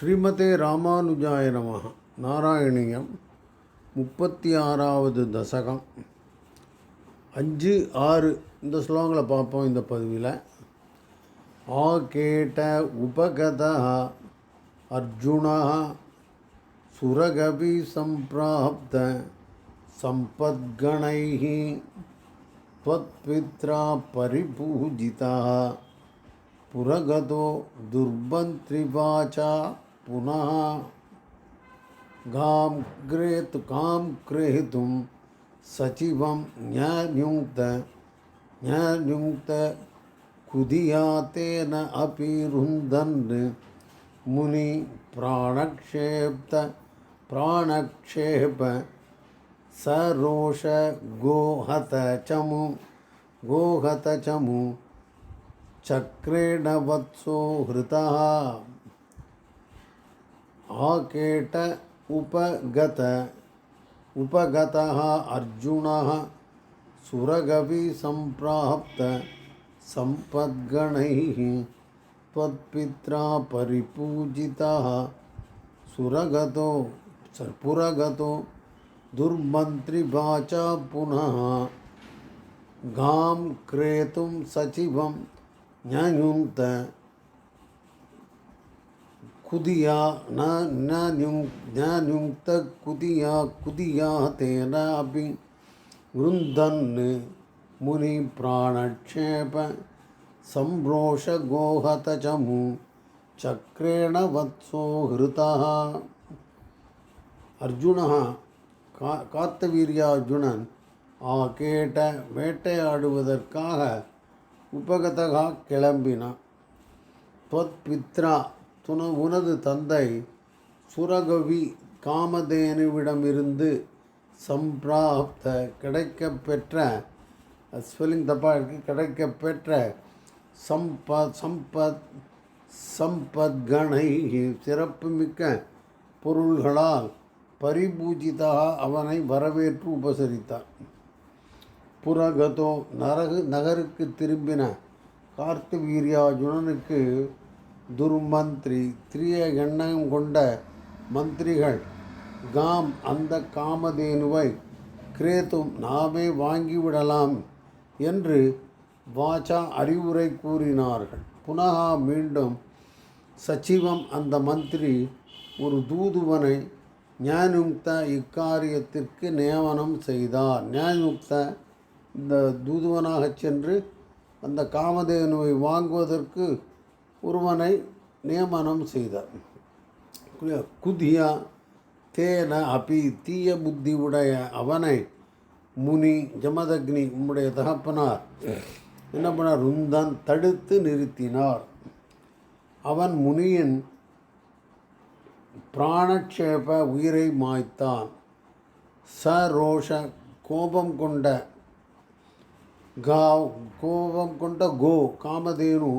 ஸ்ரீமதே ராமானுஜாய நமः நாராயணியம் முப்பத்தி ஆறாவது தசகம் அஞ்சு ஆறு இந்த ஸ்லோகங்களை பார்ப்போம் இந்த பதிவில் ஆகேட்ட உபகத அர்ஜுனா சுரகவி சம்பிராப்த சம்பத்கணைः त्वत्पित्रा परिपूजितः पुरगतो दुर्बन्त्रिवाचा पुनः गां क्रेतु कां क्रेतुं सचिवं न्यायुङ्क्त न्यायुङ्क्त कुदिया तेन अपि रुन्दन्। मुनि प्राणक्षेप्त, प्राणक्षेप सरोष गोहत चमु गोहत चमु, चक्रेण वत्सो हृतः। आकेट उपगत। उपगतः अर्जुनः सुरगविसम्प्राप्त सम्पद्गणैः त्वत्पित्रा परिपूजितः। सुरगतो स- पुरगतो दुर्मन्त्रिवाचा पुनः गां क्रेतुं सचिवं न्ययुङ्क्त कुदिया न न्ययुङ् न्ययुङ्क्त कुदिया कुदिया तेन अपि वृन्दन् मुनिप्राणक्षेप सम्रोषगोहतचमु चक्रेण वत्सो हृतः அர்ஜுனா கா காத்தவீரியா அர்ஜுனன் ஆ கேட்ட வேட்டையாடுவதற்காக உபகதகா கிளம்பினான் தொத் பித்ரா துண உனது தந்தை சுரகவி காமதேனுவிடமிருந்து சம்பிராப்த கிடைக்கப்பெற்ற ஸ்பெல்லிங் தப்பாக இருக்கு கிடைக்கப் பெற்ற சம்ப சம்பத் சம்பத்கணை சிறப்புமிக்க பொருள்களால் பரிபூஜிதா அவனை வரவேற்று உபசரித்தார். புரகதோ நரகு நகருக்கு திரும்பின கார்த்தவீரியார்ஜுனனுக்கு துர்மந்திரி திரிய எண்ணம் கொண்ட மந்திரிகள் காம் அந்த காமதேனுவை கிரேத்தும் நாமே வாங்கிவிடலாம் என்று வாச்சா அறிவுரை கூறினார்கள். புனகா மீண்டும் சச்சிவம் அந்த மந்திரி ஒரு தூதுவனை ஞானயுக்த இக்காரியத்திற்கு நியமனம் செய்தார். ஞானயுக்த இந்த தூதுவனாகச் சென்று அந்த காமதேனுவை வாங்குவதற்கு ஒருவனை நியமனம் செய்தார். குதியா தேன அபி தீய புத்தி உடைய அவனை முனி ஜமதக்னி உம்முடைய தகப்பனார் என்ன பண்ணார்? ருந்தன் தடுத்து நிறுத்தினார். அவன் முனியின் பிராணக்ஷேப உயிரை மாய்த்தான். ச ரோஷ கோபம் கொண்ட காவ் கோபம் கொண்ட கோ காமதேனு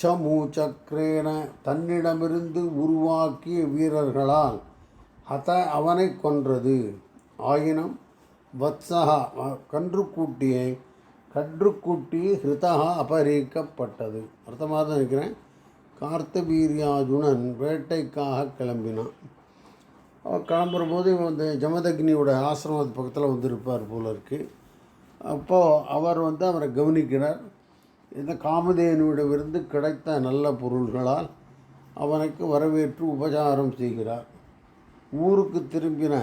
சமு சக்ரேன தன்னிடமிருந்து உருவாக்கிய வீரர்களால் அத அவனை கொன்றது. ஆயினும் வத்சகா கன்றுக்கூட்டியை கன்றுக்குட்டி ஹிருதகா அபகரிக்கப்பட்டது. அர்த்தமாக தான் இருக்கிறேன் கார்த்தவீரியார்ஜுனன் வேட்டைக்காக கிளம்பினான். அவன் கிளம்புற போது இவன் வந்து ஜமதக்னியோட ஆசிரமத்து பக்கத்தில் வந்திருப்பார் போல இருக்குது அப்போது அவர் வந்து அவரை கவனிக்கிறார். இந்த காமதேனுவிடமிருந்து கிடைத்த நல்ல பொருள்களால் அவனுக்கு வரவேற்று உபசாரம் செய்கிறார். ஊருக்கு திரும்பின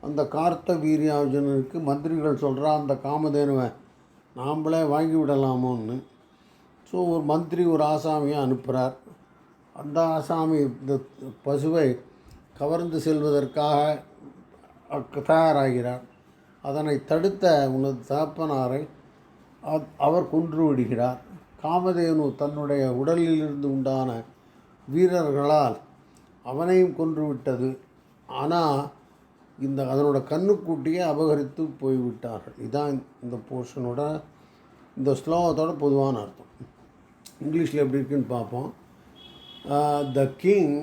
அந்த கார்த்த வீரியார்ஜுனனுக்கு மந்திரிகள் சொல்கிறா அந்த காமதேனுவை நாம்ளே வாங்கி விடலாமோன்னு. ஸோ ஒரு மந்திரி ஒரு ஆசாமியை அனுப்புகிறார் அந்த ஆசாமி இந்த பசுவை கவர்ந்து செல்வதற்காக அக்- தயாராகிறார். அதனை தடுத்த உனது தகப்பனாரை அவர் கொன்று விடுகிறார். காமதேனு தன்னுடைய உடலிலிருந்து உண்டான வீரர்களால் அவனையும் கொன்று விட்டது. ஆனால் இந்த அதனோட கண்ணுக்குட்டியை அபகரித்து போய்விட்டார்கள் இதான் இந்த போர்ஷனோட இந்த ஸ்லோகத்தோட பொதுவான அர்த்தம். இங்கிலீஷில் எப்படி இருக்குன்னு பார்ப்போம். The king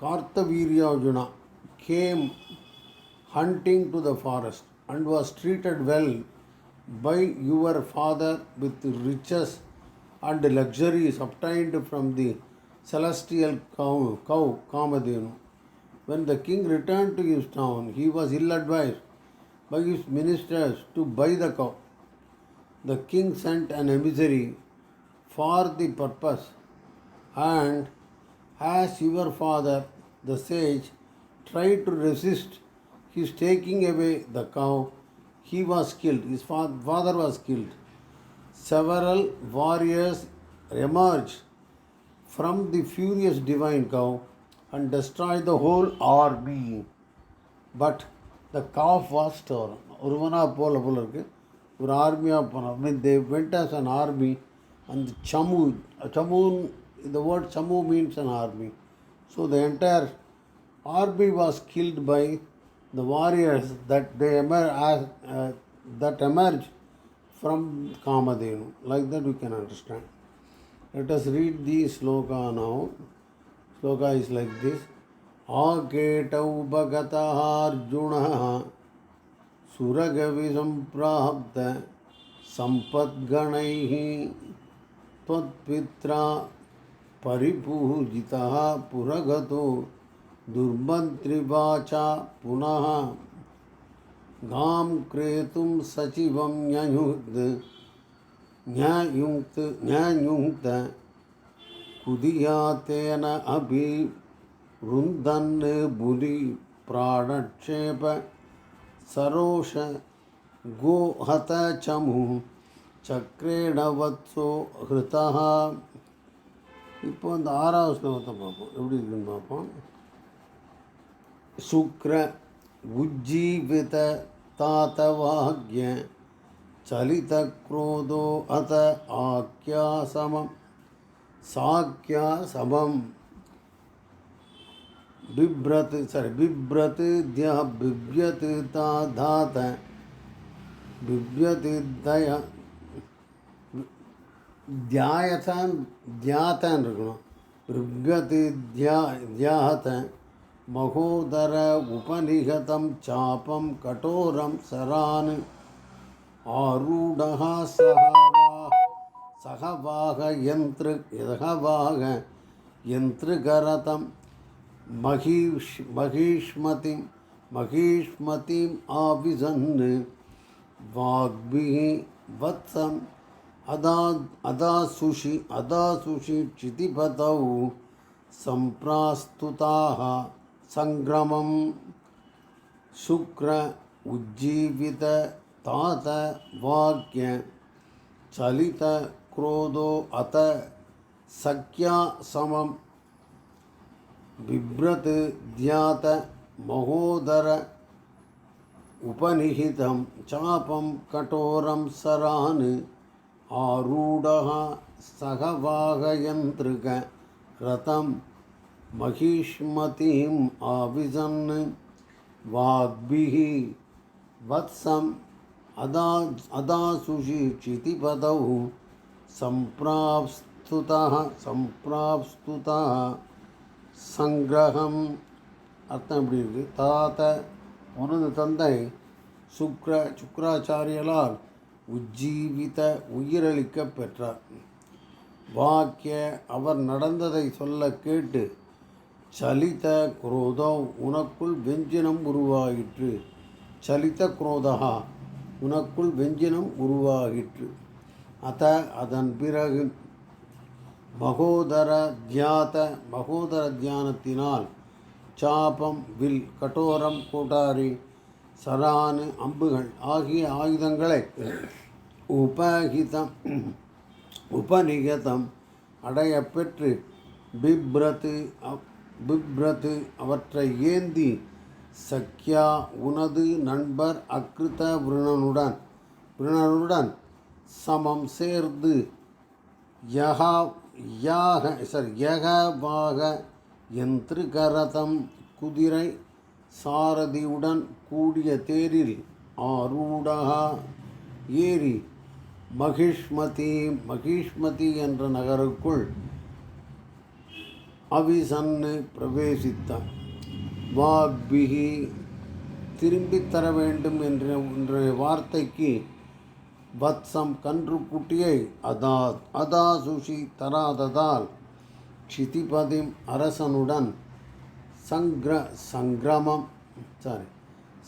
Kartaviryarjuna came hunting to the forest and was treated well by your father with riches and luxuries obtained from the celestial cow, cow Kamadhenu. When the king returned to his town, he was ill advised by his ministers to buy the cow. The king sent an emissary for the purpose, and as your father, the sage, tried to resist his taking away the cow, he was killed. His fa- father was killed. Several warriors emerged from the furious divine cow and destroyed the whole army. But the calf was stolen. ஒருவனாக போல போல இருக்கு ஒரு ஆர்மியாக போனார் mean they went as an army அந்த சமு சமூன் the word chamu means an army so the entire army was killed by the warriors that they emer- as, uh, that emerged from Kamadhenu. Like that we can understand. Let us read the sloka now. Sloka is like this. आकेटौ भगतः अर्जुनः सुरगविसम्प्राप्त सम्पद्गणैः त्वत्पित्रा परिपूजितः पुरगतो दुर्मन्त्रिवाचा पुनः गां क्रेतुं सचिवं न्ययुङ्क्त न्यायुङ्क्त न्यायुङ्क्त कुदिया तेन अपि रुन्दन् बुलि प्राणक्षेप सरोष गोहत चमुः சக்கரேண வத்சோ ஹிருதா இப்போ அந்த ஆறாவது ஸ்லோகத்தை பார்ப்போம் எப்படி இருக்குன்னு பார்ப்போம் சுக்ர உஜ்ஜீவித தாத்தவாக்ய சலித குரோதோ அத ஆக்கியாசமம் சாக்கியாசமம் बिभ्रत सॉरी बिभ्रत द्य बिभ्यत ता धात बिभ्यत दय தியாயத்தான் தியாத்தான் இருக்கணும் ருக்யதி தியா महोदर उपनिहतं चापम कठोर सरान्। आरूढः सह वा, सह वाहयन्त्र यः वाहयन्त्रकरतं महिष्, महिष्मतिं, महिष्मतिम् आविजन्। अदा अदासुषि अदासुषि क्षितिपतौ सम्प्रास्तुताः। सङ्ग्रमं शुक्र उज्जीवित तात वाक्य चलित क्रोधो अत सख्या समं बिभ्रत् ध्यात महोदर उपनिहितं चापं कठोरं सरान् आरूढः सहवाहयन्त्रिक रथं महिष्मतीम् आविशन् वाग्भिः वत्सम् अदा अदासुषि क्षितिपदौ सम्प्राप्स्तुतः सम्प्राप्स्तुतः சங்கிரகம் அர்த்தம் எப்படி இருக்கு தாத்த உனது தந்தை சுக்ர சுக்கராச்சாரியலால் உஜ்ஜீவித உயிரளிக்க பெற்றார் வாக்கிய அவர் நடந்ததை சொல்ல கேட்டு சலித குரோதோ உனக்குள் வெஞ்சினம் உருவாயிற்று. சலித குரோதகா உனக்குள் வெஞ்சினம் உருவாகிற்று அத அதன் பிறகு மகோதர தியாத மகோதர தியானத்தினால் சாபம் வில் கட்டோரம் கூட்டாரி சரானு அம்புகள் ஆகிய ஆயுதங்களை உபகிதம் உபநிகதம் அடைய பெற்று பிப்ரத்து பிப்ரது அவற்றை ஏந்தி சக்யா உனது நண்பர் அக்ருத விருணனுடன் விருணனுடன் சமம் சேர்ந்து யகா யாக சாரி யகவாக யந்திருகரதம் குதிரை சாரதியுடன் கூடிய தேரில் ஆரூடகா ஏறி மகிஷ்மதி மகிஷ்மதி என்ற நகருக்குள் அவிசன்னு பிரவேசித்தான். வாக்பிகி திரும்பித் தர வேண்டும் என்ற என்ற வார்த்தைக்கு வத்சம் கன்று குட்டியை அதா அதா சுஷி தராததால் க்ஷிதிபதிம் அரசனுடன் சங்கிர சங்கிரமம் சாரி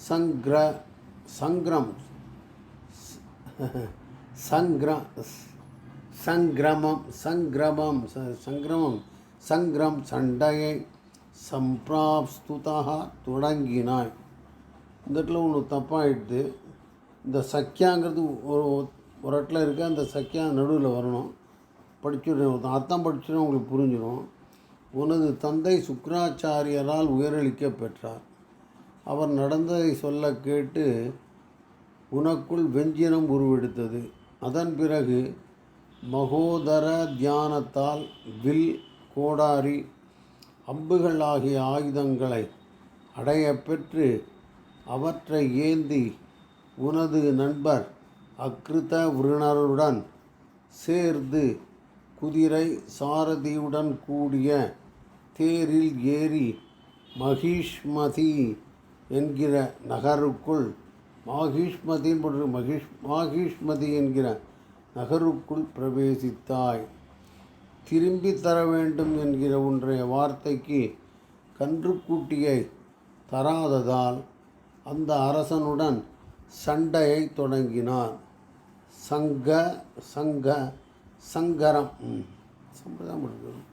சங்கிர சங்கிரம் சங்கிர சங்கிரமம் சங்கிரமம் ச- சங்கிரமம் சங்கிரம் சண்டையை சம்பிராப்ஸ்துதாக தொடங்கினாய். இந்த இடத்துல ஒன்று தப்பாகிடுது இந்த சக்கியாங்கிறது ஒரு ஒரு இடத்துல இருக்க. அந்த சக்கியா நடுவில் வரணும். படிச்சுடுறேன் அர்த்தம் படிச்சுடும் உங்களுக்கு புரிஞ்சிடும் உனது தந்தை சுக்கராச்சாரியரால் உயரளிக்க பெற்றார். அவர் நடந்ததை சொல்ல கேட்டு உனக்குள் வெஞ்சினம் உருவெடுத்தது. அதன் பிறகு மகோதர தியானத்தால் வில் கோடாரி அம்புகள் ஆகிய ஆயுதங்களை அடைய பெற்று அவற்றை ஏந்தி உனது நண்பர் அக்ருத விருணருடன் சேர்ந்து குதிரை சாரதியுடன் கூடிய தேரில் ஏறி மகிஷ்மதி என்கிற நகருக்குள் மாகிஷ்மதி மற்றும் மகிஷ் மாகிஷ்மதி என்கிற நகருக்குள் பிரவேசித்தாய். திரும்பி தர வேண்டும் என்கிற ஒன்றைய வார்த்தைக்கு கன்றுக்குட்டியை தராததால் அந்த அரசனுடன் சண்டையை தொடங்கினார் சங்க சங்க சங்கரம். ம், சம்பிரதாயம்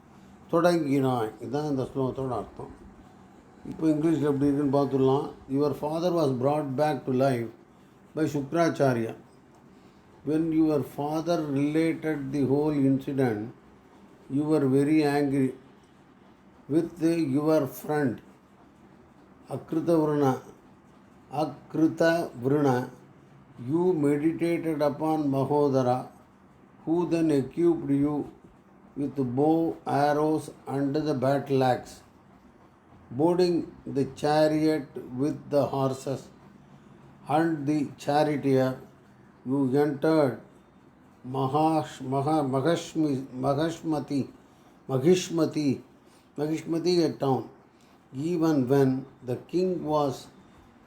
தொடங்கினாய் இதுதான் இந்த ஸ்லோகத்தோட அர்த்தம். இப்போ இங்கிலீஷில் எப்படி இருக்குன்னு பார்த்துடலாம். Your father was brought back to life by Shukracharya when your father related the whole incident you were very angry with your friend Akritavrana. Akritavrana, you meditated upon Mahodara, who then equipped you with bow, arrows, and the battle axe, boarding the chariot with the horses and the charioteer, you entered महाश, महा महस्मी महस्मती Mahishmati Mahishmati a town even when the king was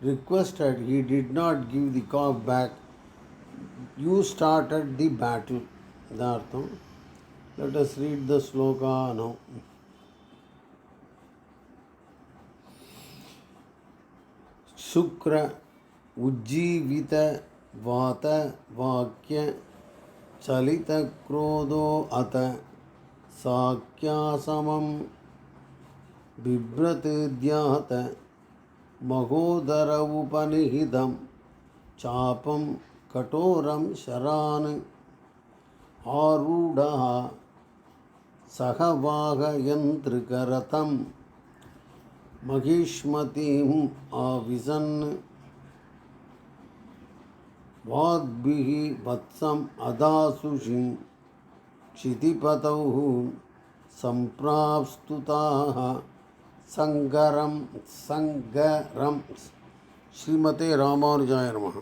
requested he did not give the cow back you started the battle इधार्थम let us read the shloka now शुक्र उज्जीवित वात वाक्य चलित क्रोधो अत साक्यासमं बिभ्रतिद्यात महोदर उपनिहितं चापं कठोरं शरान् आरूढः सहवाहयन्त्रिकरथं महिष्मतीम् आविशन् वाग्भिः वत्सम् अदासुषि क्षितिपतौ सम्प्राप्स्तुताः सङ्गरं सङ्गरं श्रीमते रामानुजाय नमः।